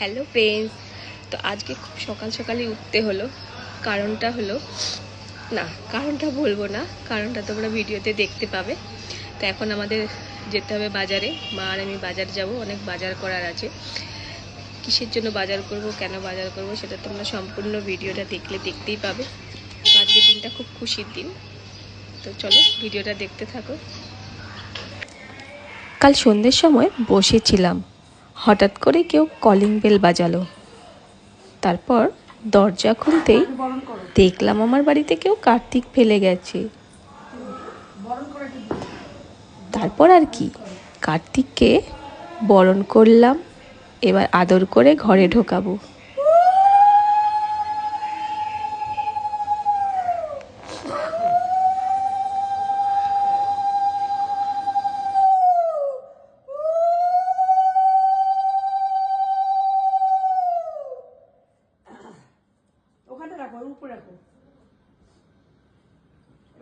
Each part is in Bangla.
হ্যালো ফ্রেন্ডস, তো আজকে খুব সকাল সকালই উঠতে হলো। কারণটা হলো, না, কারণটা বলব না, কারণটা তোমরা ভিডিওতে দেখতে পাবে। তো এখন আমাদের যেতে হবে বাজারে। মা আর আমি বাজার যাব, অনেক বাজার করার আছে। কিসের জন্য বাজার করব, কেন বাজার করব, সেটা তোমরা সম্পূর্ণ ভিডিওটা দেখলে দেখতেই পাবে। আজকের দিনটা খুব খুশির দিন। তো চলো ভিডিওটা দেখতে থাকো। কাল সন্ধ্যের সময় বসেছিলাম। হঠাৎ করে কেউ কলিং বেল বাজালো। তারপর দরজা খুলতেই দেখলাম আমার বাড়িতে কেউ কার্তিক ফেলে গেছে। তারপর আর কি? কার্তিককে বরণ করলাম, এবার আদর করে ঘরে ঢোকাবো।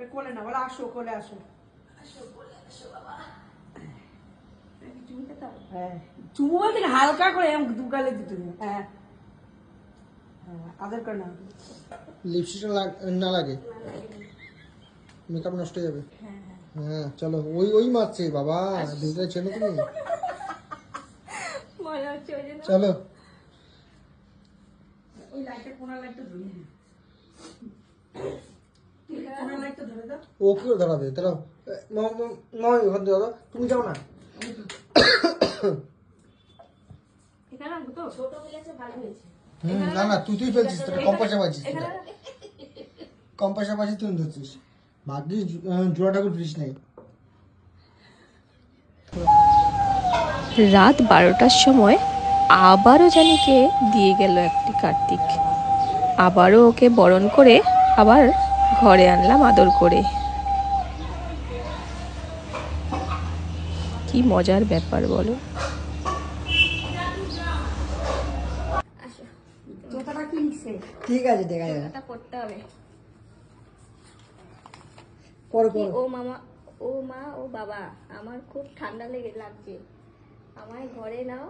কোলে না বলো আসো কোলে আসো হ্যাঁ চুমু বলতে হালকা করে দু গালে দিতে। হ্যাঁ হ্যাঁ আদর করে না লিপস্টিকটা না লাগে মেকআপ নষ্ট হয়ে যাবে হ্যাঁ চলো ওই ওই মারছে বাবা দিদিটা চেনো তুমি চলো ওই লাইটটা কোনা লাইটটা ধরে ধরে দাও ও কি করে দাঁড়াবে দাঁড়াও নয় ওখান থেকে তুমি যাও না না না তুই তুই ফেলছিস তোটা কম পয়সা পাচ্ছিস কম পয়সা পাচ্ছিস তুই ধরছিস ভাগ্যিস জোড়া ঠাকুর ফ্রিজ নেই রাত বারোটার সময় আবারও জানি কে দিয়ে গেল একটি কার্তিক। আবারও ওকে বরণ করে আবার ঘরে আনলাম আদর করে। কি মজার ব্যাপার বলো? জোতাটা কি লিখছে ঠিক আছে দেখা করতে হবে। ও মামা ও মা ও বাবা আমার খুব ঠান্ডা লেগে লাগছে। আমায় ঘরে নাও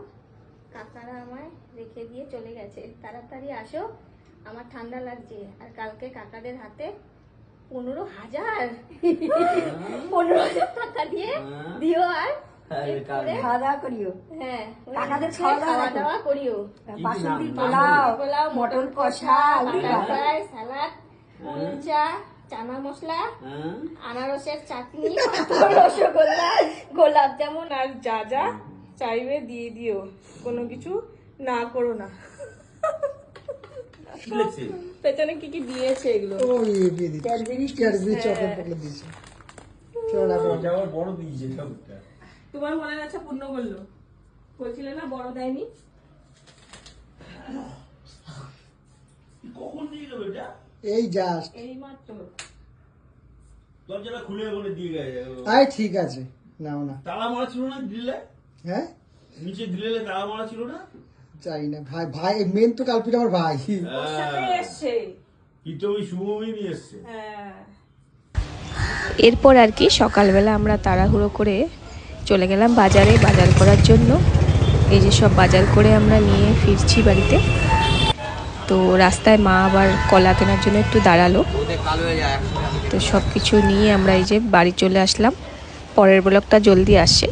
কাকারা আমায় রেখে দিয়ে চলে গেছে। তাড়াতাড়ি আসো আমার ঠান্ডা লাগছে। আর কালকে কাকাদের হাতে পনেরো হাজার। পনেরো হাজার টাকা দিয়ে দিও আর। খাওয়া দাওয়া করিও। হ্যাঁ খাওয়া খাওয়া দাওয়া করিও। বাসন্তী পোলাও পোলাও মটন কষা কুলচা চানা মশলা আনারসের চাটনি রসগোল্লা গোলাপ জামুন আর যা যা চাইবে দিয়ে দিও। কোনো কিছু না করো না। পেছনে কি কি দিয়েছে এগুলো? ওই দিয়ে দিচ্ছি ক্যাডবেরি চকলেট ফকলেট দিয়েছি। চলো রাখো বড় দিয়েছে সবটা তোমার মনে আছে পূর্ণ করল? বলছিলে না বড় দেয়নি? কখন দিয়ে গেল এটা? এই জাস্ট এই মাত্র। দরজাটা খুলে বলে দিয়ে গেছে। আয় ঠিক আছে। নাও না। তালা মারা ছিল না দিলে হ্যাঁ? নিচে দিলে তালা মারা ছিল না? চাই না ভাই ভাই মেন তো কালপিট আমার ভাই। কিন্তু ওই শুভমই নিয়ে এসছে। হ্যাঁ। এরপর আর কি সকালবেলা আমরা তাড়াহুড়ো করে চলে গেলাম বাজারে বাজার করার জন্য। এই যে সব বাজার করে আমরা নিয়ে ফিরছি বাড়িতে। তো রাস্তায় মা আবার কলা কেনার জন্য একটু দাঁড়াল। তো সব কিছু নিয়ে আমরা এই যে বাড়ি চলে আসলাম। পরের ব্লকটা জলদি আসছে